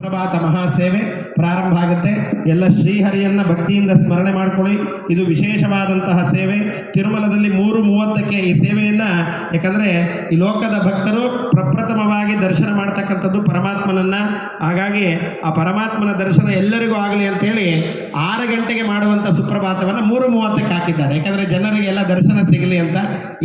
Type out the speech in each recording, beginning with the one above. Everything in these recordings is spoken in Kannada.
ప్రభాత మహాసేవే. ಪ್ರಾರಂಭ ಆಗುತ್ತೆ. ಎಲ್ಲ ಶ್ರೀಹರಿಯನ್ನ ಭಕ್ತಿಯಿಂದ ಸ್ಮರಣೆ ಮಾಡ್ಕೊಳ್ಳಿ. ಇದು ವಿಶೇಷವಾದಂತಹ ಸೇವೆ. ತಿರುಮಲದಲ್ಲಿ ಮೂರು ಮೂವತ್ತಕ್ಕೆ ಈ ಸೇವೆಯನ್ನ, ಯಾಕಂದ್ರೆ ಈ ಲೋಕದ ಭಕ್ತರು ಪ್ರಪ್ರಥಮವಾಗಿ ದರ್ಶನ ಮಾಡ್ತಕ್ಕಂಥದ್ದು ಪರಮಾತ್ಮನನ್ನ. ಹಾಗಾಗಿ ಆ ಪರಮಾತ್ಮನ ದರ್ಶನ ಎಲ್ಲರಿಗೂ ಆಗಲಿ ಅಂತೇಳಿ ಆರು ಗಂಟೆಗೆ ಮಾಡುವಂಥ ಸುಪ್ರಭಾತವನ್ನು ಮೂರು ಮೂವತ್ತಕ್ಕೆ ಹಾಕಿದ್ದಾರೆ. ಯಾಕಂದರೆ ಜನರಿಗೆಲ್ಲ ದರ್ಶನ ಸಿಗಲಿ ಅಂತ.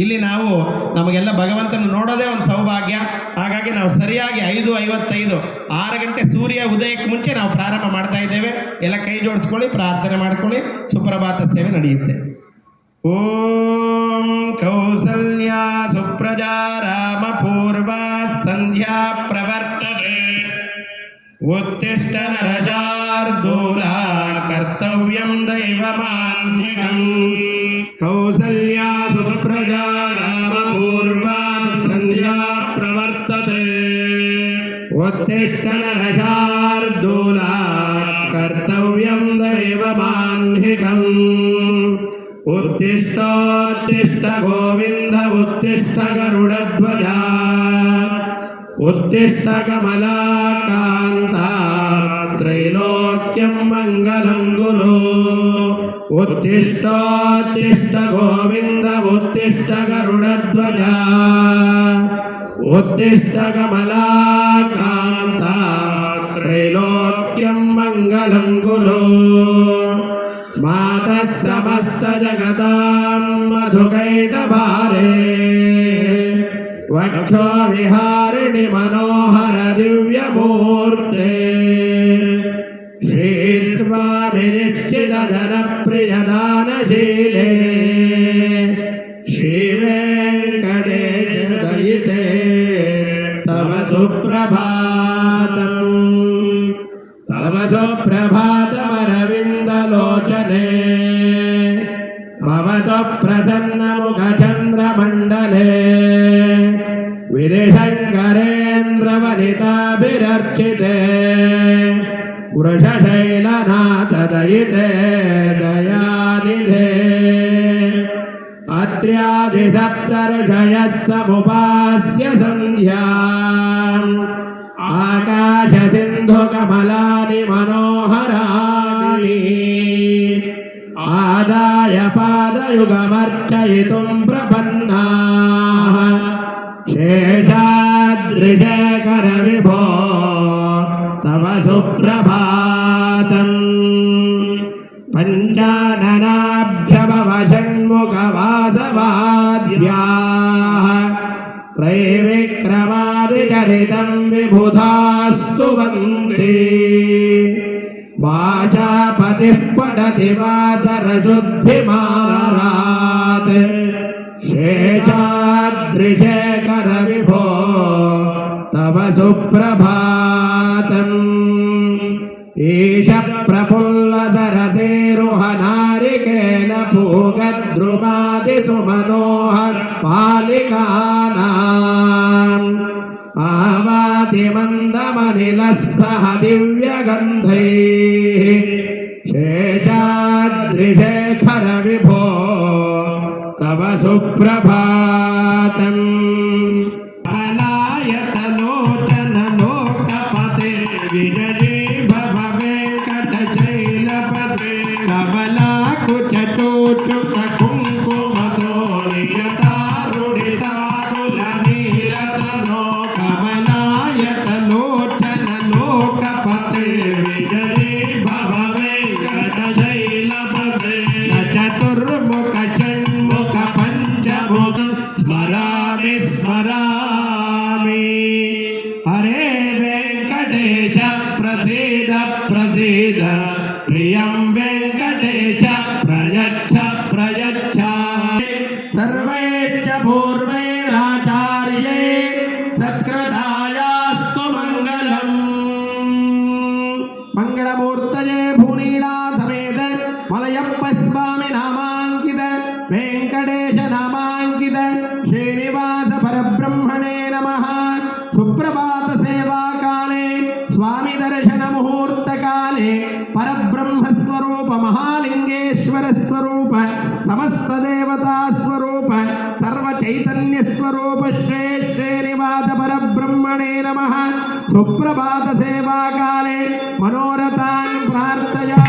ಇಲ್ಲಿ ನಾವು ನಮಗೆಲ್ಲ ಭಗವಂತನ ನೋಡೋದೇ ಒಂದು ಸೌಭಾಗ್ಯ. ಹಾಗಾಗಿ ನಾವು ಸರಿಯಾಗಿ ಐದು ಐವತ್ತೈದು, ಆರು ಗಂಟೆ ಸೂರ್ಯ ಉದಯಕ್ಕೆ ಮುಂಚೆ ನಾವು ಪ್ರಾರಂಭ ಮಾಡ್ತಾ ಇದ್ದೇವೆ. ಎಲ್ಲ ಕೈ ಜೋಡಿಸ್ಕೊಳ್ಳಿ, ಪ್ರಾರ್ಥನೆ ಮಾಡ್ಕೊಳ್ಳಿ. ಸುಪ್ರಭಾತ ಸೇವೆ ನಡೆಯುತ್ತೆ. ಓಂ ಕೌಸಲ್ಯ ಸುಪ್ರಜಾ ರಾಮ ಪೂರ್ವ ಸಂಧ್ಯಾ ಪ್ರವರ್ತನೆ ಉತ್ತಿಷ್ಟ ನರಜಾರ್ದೂಲ ಕರ್ತವ್ಯಂ ಮಾನ್ಯ ಕೌಸಲ್ಯಾ उत्तिष्ठनरशार्दूलात् कर्तव्यं दैव माह्निकम् उत्तिष्ठोत्तिष्ठ गोविन्द उत्तिष्ठ गरुडध्वजा उत्तिष्ठ कमलाकान्ता त्रैलोक्यं मङ्गलं गुरु उत्तिष्ठोत्तिष्ठ गोविन्द उत्तिष्ठ गरुडध्वजा उत्तिष्ठ कमलाका त्रैलोक्यं मङ्गलं गुरु मातः समस्तजगतां मधुकैटभारे। वक्षो विहारिणि मनोहर दिव्यमूर्ते। श्रीस्वामिनिश्चितधनप्रियदानशीले श्रीवेङ्कटेशदयिते। तव భారతం తలవసో ప్రభాతమరవిందలోచనే భవత ప్రసన్నముఖచంద్రమండలే విరిశంకరేంద్రవనితాభిరర్చితే వృషశైలనాథదయితే దయానిధే అత్ర్యాధిసప్తర్షయ సముపాస్య సంధ్యా కమలాని మనోహరాణి. ఆదాయ పాదయుగమర్చయితుం ప్రపన్నా. శేషాద్రిశేఖర విభో తమ సుప్రభాతం. పంచాననాభ్యభవ షణ్ముఖ వాసవా. त्रैविक्रमादिचरितं विबुधास्तु वन्ति वाचापतिः पठति वाचरशुद्धिमारात् शेषादृशेखरविभो तव सुप्रभातम् ईश प्रफुल्लसरसेरुहनारिकेन पूगद्रुमादिसुमनोहर पालिकानाम् आवातिमन्दमनिलः सह दिव्यगन्धैः शेषाद्रिशेखर विभो तव सुप्रभातम् ప్రసేద ప్రియం చైతన్యస్వరూపశ్రేష్ఠే నివాత పరబ్రహ్మణే నమ సుప్రభాత సేవాకాలే మనోరథాన్ ప్రార్థయా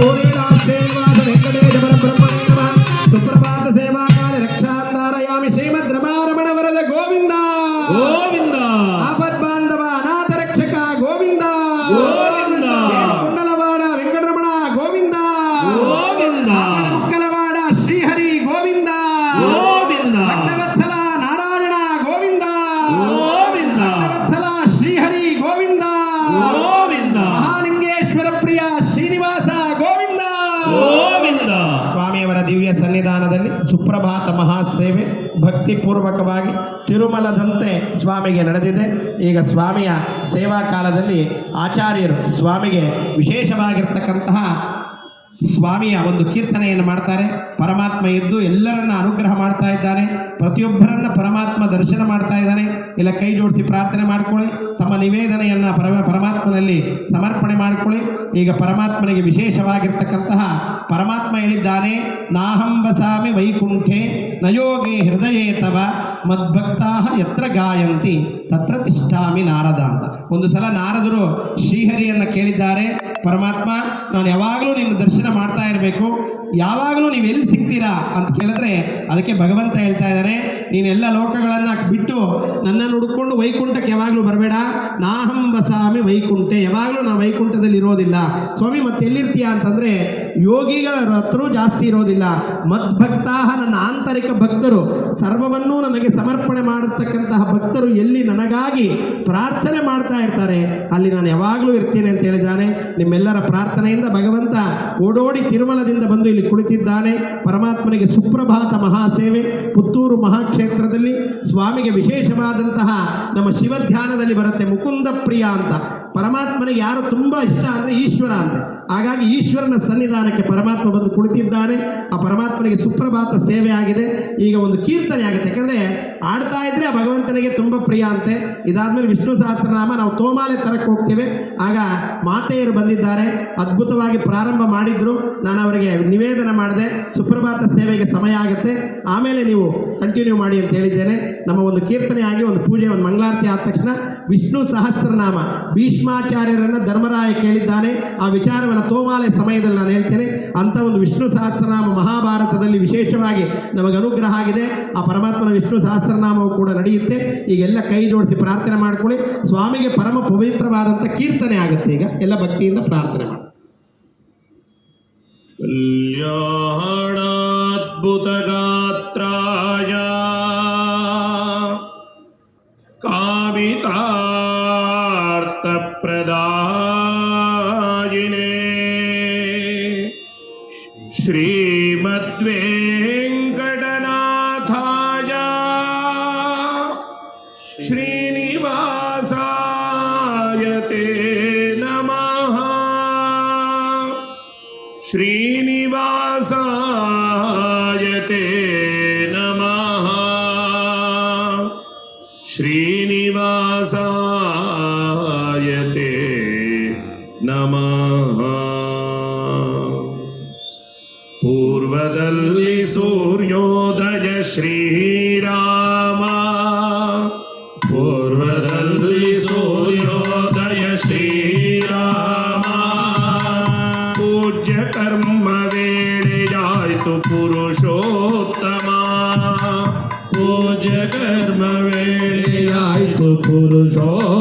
Oh, ಭಕ್ತಿಪೂರ್ವಕವಾಗಿ ತಿರುಮಲದಂತೆ ಸ್ವಾಮಿಗೆ ನಡೆದಿದೆ. ಈಗ ಸ್ವಾಮಿಯ ಸೇವಾ ಕಾಲದಲ್ಲಿ ಆಚಾರ್ಯರು ಸ್ವಾಮಿಗೆ ವಿಶೇಷವಾಗಿರ್ತಕ್ಕಂತಹ ಸ್ವಾಮಿಯ ಒಂದು ಕೀರ್ತನೆಯನ್ನು ಮಾಡ್ತಾರೆ. ಪರಮಾತ್ಮ ಎದ್ದು ಎಲ್ಲರನ್ನ ಅನುಗ್ರಹ ಮಾಡ್ತಾ ಇದ್ದಾನೆ. ಪ್ರತಿಯೊಬ್ಬರನ್ನ ಪರಮಾತ್ಮ ದರ್ಶನ ಮಾಡ್ತಾ ಇದ್ದಾನೆ. ಇಲ್ಲ, ಕೈ ಜೋಡಿಸಿ ಪ್ರಾರ್ಥನೆ ಮಾಡ್ಕೊಳ್ಳಿ. ತಮ್ಮ ನಿವೇದನೆಯನ್ನು ಪರ ಪರಮಾತ್ಮನಲ್ಲಿ ಸಮರ್ಪಣೆ ಮಾಡಿಕೊಳ್ಳಿ. ಈಗ ಪರಮಾತ್ಮನಿಗೆ ವಿಶೇಷವಾಗಿರ್ತಕ್ಕಂತಹ ಪರಮಾತ್ಮ ಹೇಳಿದ್ದಾನೆ, ನಾಹಂ ವಸಾಮಿ ವೈಕುಂಠೆ, ನಯೋಗೆ ಹೃದಯೇ ತವ ಮದ್ಭಕ್ತಾ ಯತ್ರ ಗಾಯಂತಿ. ತತ್ರ ತಿಷ್ಠಾಮಿ ನಾರದ ಅಂತ. ಒಂದು ಸಲ ನಾರದರು ಶ್ರೀಹರಿಯನ್ನು ಕೇಳಿದ್ದಾರೆ, ಪರಮಾತ್ಮ, ನಾನು ಯಾವಾಗಲೂ ನಿನ್ನ ದರ್ಶನ ಮಾಡ್ತಾ ಇರಬೇಕು. ಯಾವಾಗಲೂ ನೀವು ಎಲ್ಲಿ ಸಿಗ್ತೀರಾ? ಅಂತ ಕೇಳಿದ್ರೆ, ಅದಕ್ಕೆ ಭಗವಂತ ಹೇಳ್ತಾ ಇದ್ದಾರೆ ನೀನೆಲ್ಲ ಲೋಕಗಳನ್ನು ಬಿಟ್ಟು ನನ್ನನ್ನು ಹುಡ್ಕೊಂಡು ವೈಕುಂಠಕ್ಕೆ ಯಾವಾಗಲೂ ಬರಬೇಡ. ನಾಹಂ ವಸಾಮಿ ವೈಕುಂಠೆ. ಯಾವಾಗಲೂ ನಾನು ವೈಕುಂಠದಲ್ಲಿ ಇರೋದಿಲ್ಲ. ಸ್ವಾಮಿ, ಮತ್ತೆ ಎಲ್ಲಿರ್ತೀಯ? ಅಂತಂದರೆ, ಯೋಗಿಗಳ ಹತ್ರ ಜಾಸ್ತಿ ಇರೋದಿಲ್ಲ. ಮದ್ಭಕ್ತಾಹ ನನ್ನ ಆಂತರಿಕ ಭಕ್ತರು. ಸರ್ವವನ್ನೂ ನನಗೆ ಸಮರ್ಪಣೆ ಮಾಡತಕ್ಕಂತಹ ಭಕ್ತರು ಎಲ್ಲಿ ನನಗಾಗಿ ಪ್ರಾರ್ಥನೆ ಮಾಡ್ತಾ ಇರ್ತಾರೆ. ಅಲ್ಲಿ ನಾನು ಯಾವಾಗಲೂ ಇರ್ತೇನೆ ಅಂತ ಹೇಳಿದ್ದಾನೆ. ನಿಮ್ಮೆಲ್ಲರ ಪ್ರಾರ್ಥನೆಯಿಂದ ಭಗವಂತ ಓಡೋಡಿ ತಿರುಮಲದಿಂದ ಬಂದು ಇಲ್ಲಿ ಕುಳಿತಿದ್ದಾನೆ. ಪರಮಾತ್ಮನಿಗೆ ಸುಪ್ರಭಾತ ಮಹಾಸೇವೆ. ಪುತ್ತೂರು ಮಹಾಕ್ಷೇತ್ರದಲ್ಲಿ ಸ್ವಾಮಿಗೆ ವಿಶೇಷವಾದಂತಹ ನಮ್ಮ ಶಿವಧ್ಯಾನದಲ್ಲಿ ಬರುತ್ತೆ ಮುಕುಂದ ಪ್ರಿಯ ಅಂತ. ಪರಮಾತ್ಮನಿಗೆ ಯಾರು ತುಂಬ ಇಷ್ಟ ಅಂದರೆ ಈಶ್ವರ ಅಂತ. ಹಾಗಾಗಿ ಈಶ್ವರನ ಸನ್ನಿಧಾನಕ್ಕೆ ಪರಮಾತ್ಮ ಬಂದು ಕುಳಿತಿದ್ದಾನೆ. ಆ ಪರಮಾತ್ಮನಿಗೆ ಸುಪ್ರಭಾತ ಸೇವೆ ಆಗಿದೆ. ಈಗ ಒಂದು ಕೀರ್ತನೆ ಆಗುತ್ತೆ. ಯಾಕಂದರೆ ಆಡ್ತಾ ಇದ್ರೆ ಆ ಭಗವಂತನಿಗೆ ತುಂಬ ಪ್ರಿಯ ಅಂತೆ. ಇದಾದ್ಮೇಲೆ ವಿಷ್ಣು ಸಹಸ್ರನಾಮ ನಾವು ತೋಮಾಲೆ ತರಕ್ಕೆ ಹೋಗ್ತೇವೆ. ಆಗ ಮಾತೆಯರು ಬಂದಿದ್ದಾರೆ. ಅದ್ಭುತವಾಗಿ ಪ್ರಾರಂಭ ಮಾಡಿದ್ರು. ನಾನು ಅವರಿಗೆ ನಿವೇದನ ಮಾಡಿದೆ. ಸುಪ್ರಭಾತ ಸೇವೆಗೆ ಸಮಯ ಆಗುತ್ತೆ. ಆಮೇಲೆ ನೀವು ಕಂಟಿನ್ಯೂ ಮಾಡಿ ಅಂತ ಹೇಳಿದ್ದೇನೆ. ನಮ್ಮ ಒಂದು ಕೀರ್ತನೆ ಆಗಿ ಒಂದು ಪೂಜೆ, ಒಂದು ಮಂಗಳಾರತಿ ಆದ ತಕ್ಷಣ ವಿಷ್ಣು ಸಹಸ್ರನಾಮ ಭೀಷ್ಮಾಚಾರ್ಯರನ್ನು ಧರ್ಮರಾಯ ಕೇಳಿದ್ದಾನೆ. ಆ ವಿಚಾರವನ್ನು ತೋಮಾಲೆ ಸಮಯದಲ್ಲಿ ನಾನು ಹೇಳ್ತೇನೆ. ಅಂಥ ಒಂದು ವಿಷ್ಣು ಸಹಸ್ರನಾಮ ಮಹಾಭಾರತದಲ್ಲಿ ವಿಶೇಷವಾಗಿ ನಮಗೆ ಅನುಗ್ರಹ ಆಗಿದೆ. ಆ ಪರಮಾತ್ಮನ ವಿಷ್ಣು ಸಹಸ್ರನಾಮವು ಕೂಡ ನಡೆಯುತ್ತೆ. ಈಗೆಲ್ಲ ಕೈ ಜೋಡಿಸಿ ಪ್ರಾರ್ಥನೆ ಮಾಡಿಕೊಳ್ಳಿ. ಸ್ವಾಮಿಗೆ ಪರಮ ಪವಿತ್ರವಾದಂಥ ಕೀರ್ತನೆ ಆಗುತ್ತೆ ಈಗ. ಎಲ್ಲ ಭಕ್ತಿಯಿಂದ ಪ್ರಾರ್ಥನೆ ಮಾಡಿ. ಗಾತ್ರಾಯ ಕಾವಿತಾರ್ಥ ಪ್ರದಾಯಿನೇ ಶ್ರೀ श्रीनिवासायते नमः श्रीनिवासायते नमः पूर्वदल्लि सूर्योदय श्रीरामा গুরু সব